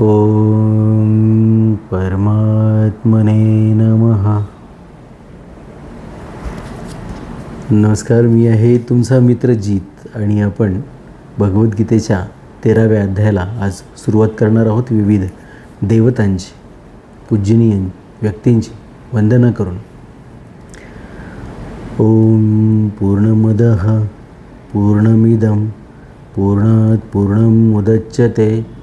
ॐ परमात्मने नमः. नमस्कार मी आहे तुमचा मित्र जीत आणि आपण भगवद्गीतेच्या तेराव्या अध्यायाला आज सुरुवात करणार आहोत. विविध देवतांची पूजनीय व्यक्तींची वंदना करून. ॐ पूर्णमदः पूर्णमिदं पूर्णात् पूर्णमुदच्यते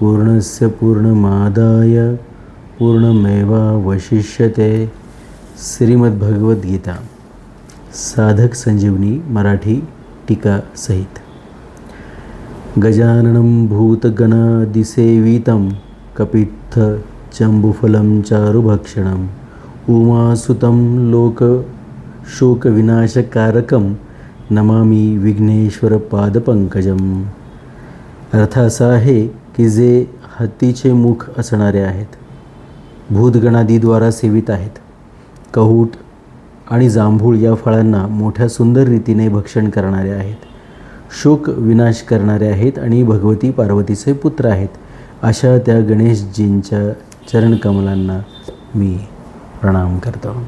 पूर्णस्य पूर्णमादाय पूर्णमेवावशिष्यते श्रीमद्भगवद्गीता। साधक संजीवनी मराठी टीका सहित। गजाननं भूतगणादिसेवितं कपित्थ चम्बुफलं चारुभक्षणम् उमासुतं लोकशोकविनाशकारकं नमामि विघ्नेश्वरपादपङ्कजम्। अर्थ असा आहे की जे हत्तीचे मुख असणारे आहेत भूतगणादीद्वारा सेवित आहेत. कहूट आणि जांभूळ या फळांना मोठ्या सुंदर रीतीने भक्षण करणारे आहेत. शोक विनाश करणारे आहेत आणि भगवती पार्वतीचे पुत्र आहेत. अशा त्या गणेशजींच्या चरणकमलांना मी प्रणाम करतो.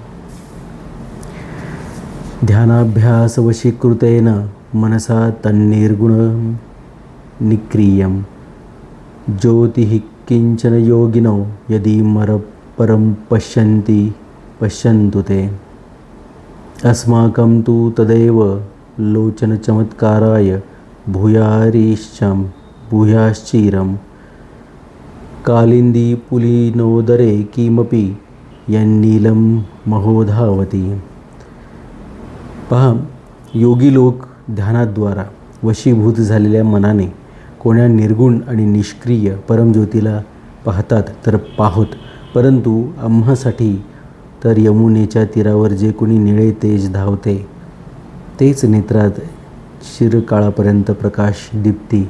ध्यानाभ्यासवशीकृतेन मनसा तन्निर्गुण निक्रियम ज्योतिः किञ्चन योगिनो यदि मरपरं पश्यन्ति पश्यन्तु ते। अस्माकं तु तदेव लोचनचमत्काराय भूयारीश्चं भूयाश्चिरं। कालिन्दीपुलिनोदरे किमपि यन्नीलं महोधावती। पहा योगी लोक ध्यानाद्वारा वशीभूत झालेल्या मनाने कोण्या निर्गुण आणि निष्क्रिय परमज्योतीला पाहतात तर पाहोत. परंतु आम्हासाठी तर यमुनेच्या तीरावर जे कोणी निळे तेज धावते तेच नेत्रात शिरकाळापर्यंत प्रकाश दीप्ती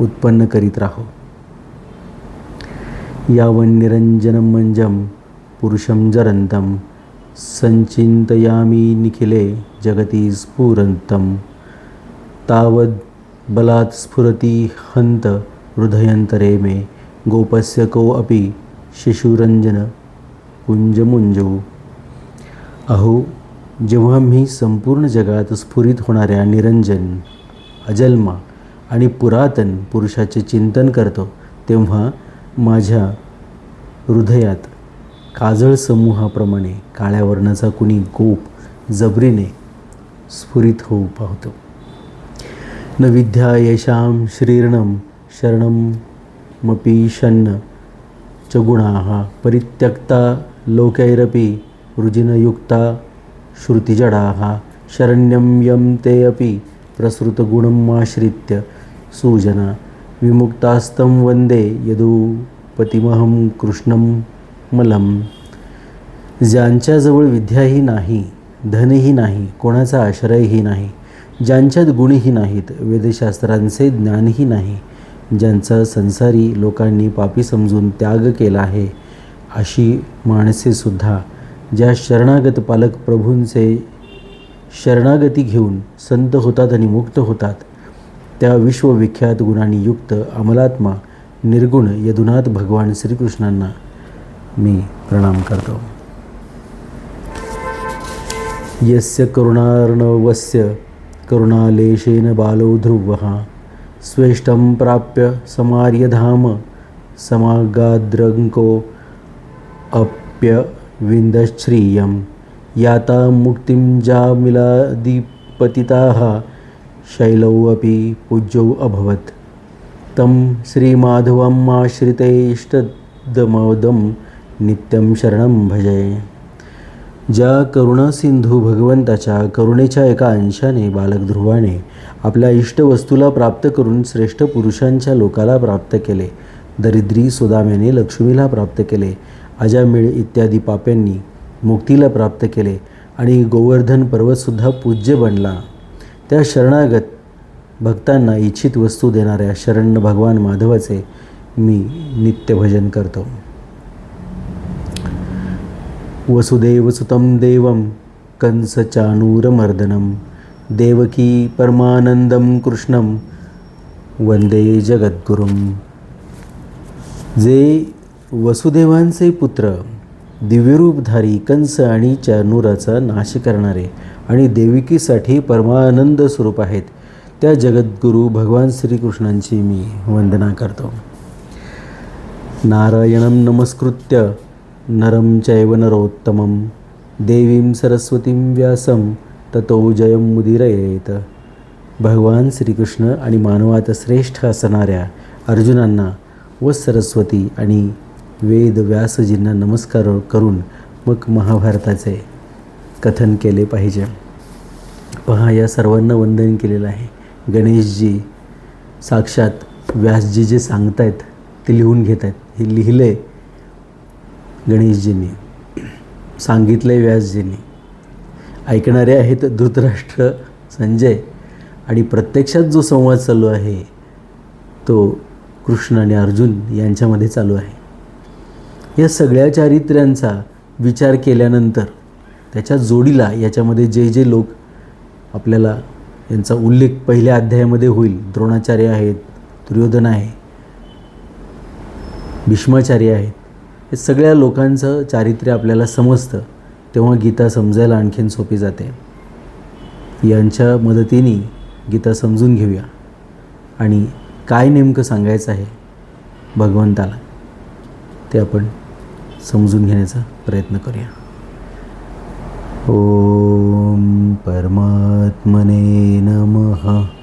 उत्पन्न करीत राहो. यावन्निरंजनं मंजं पुरुषं जरंतम संचिंतयामी निखिले जगती स्फुरंतम तावद् बलात् स्फुरति हन्त हृदयन्तरे मे गोपस्य को अपि शिशुरंजन कुंजमुंजवू अहो जेव्हा मी संपूर्ण जगात स्फुरित होणाऱ्या निरंजन अजन्मा आणि पुरातन पुरुषाचे चिंतन करतो तेव्हा माझ्या हृदयात काजळ समूहाप्रमाणे काळ्या वर्णाचा कुणी गोप जबरीने स्फुरित होऊ पाहतो. न विद्या येषां श्रीर्णं शरणमपीशन्न च गुणाः परित्यक्ता लोकैरपि रुजिनयुक्ता श्रुतिजडाः। शरण्यं यं ते अपि प्रसृतगुणमाश्रित्य सुजना। विमुक्तास्तं वन्दे यदुपतिमहं कृष्णं मलम। ज्यांच्याजवळ विद्याही नाही धनही नाही कोणाचा आश्रयही नाही। ज्यांच्यात गुणही नाहीत वेदशास्त्रांचे ज्ञानही नाही ज्यांचा संसारी लोकांनी पापी समजून त्याग केला आहे अशी माणसेसुद्धा ज्या शरणागत पालक प्रभूंचे शरणागती घेऊन संत होतात आणि मुक्त होतात त्या विश्वविख्यात गुणांनी युक्त अमलात्मा निर्गुण यदुनाथ भगवान श्रीकृष्णांना मी प्रणाम करतो. यस्य करुणार्णवस्य करुणालेशेन बालो ध्रुवः। स्वेष्टं प्राप्य समार्यधाम। समागाद्रङ्को अप्यविन्दश्रियं याता मुक्तिं जामिलादिपतिताः। शैलौ अपि पूज्यौ अभवत्। तं श्रीमाधवम् आश्रितेष्टदमोदं नित्यं शरणं भजे। ज्या करुणासिंधू भगवंताच्या करुणेच्या एका अंशाने बालक ध्रुवाने आपल्या इष्टवस्तूला प्राप्त करून श्रेष्ठ पुरुषांच्या लोकाला प्राप्त केले दरिद्री सुदाम्याने लक्ष्मीला प्राप्त केले अजामिळ इत्यादी पाप्यांनी मुक्तीला प्राप्त केले आणि गोवर्धन पर्वतसुद्धा पूज्य बनला. त्या शरणागत भक्तांना इच्छित वस्तू देणाऱ्या शरण भगवान माधवाचे मी नित्यभजन करतो. वसुदेव सुतं देवं कंसचाणूरमर्दनं देवकी परमानंदम कृष्णं वंदे जगद्गुरुं जे वसुदेवांचे पुत्र दिव्यरूपधारी कंस आणि चानूराचा नाश करणारे आणि देविकीसाठी परमानंद स्वरूप आहेत त्या जगद्गुरू भगवान श्रीकृष्णांची मी वंदना करतो. नारायणं नमस्कृत्य नरम चैव नरोत्तमं। देवीं सरस्वतीं व्यासं ततो जयं मुदिरयेत। भगवान श्रीकृष्ण आणि मानवात श्रेष्ठ असणाऱ्या अर्जुनांना व सरस्वती आणि वेद व्यासजींना नमस्कार करून मग महाभारताचे कथन केले पाहिजे. पहा या सर्वांना वंदन केलेलं आहे. गणेशजी साक्षात व्यासजी जे सांगतायत ते लिहून घेत आहेत हे लिहिले गणेशजींनी सांगितले व्यासजींनी ऐकणारे आहेत धृतराष्ट्र संजय आणि प्रत्यक्षात जो संवाद चालू आहे तो कृष्ण आणि अर्जुन यांच्यामध्ये चालू आहे. या सगळ्या चारित्र्यांचा विचार केल्यानंतर त्याच्या जोडीला याच्यामध्ये जे जे लोक आपल्याला यांचा उल्लेख पहिल्या अध्यायामध्ये होईल द्रोणाचार्य आहेत दुर्योधन आहे भीष्माचार्य आहेत हे सगळ्या लोकांचं चारित्र्य आपल्याला समजतं तेव्हा गीता समजायला आणखीन सोपी जाते. यांच्या मदतीने गीता समजून घेऊया. आणि काय नेमकं सांगायचं आहे भगवंताला ते आपण समजून घेण्याचा प्रयत्न करूया. ओम परमात्मने नमः.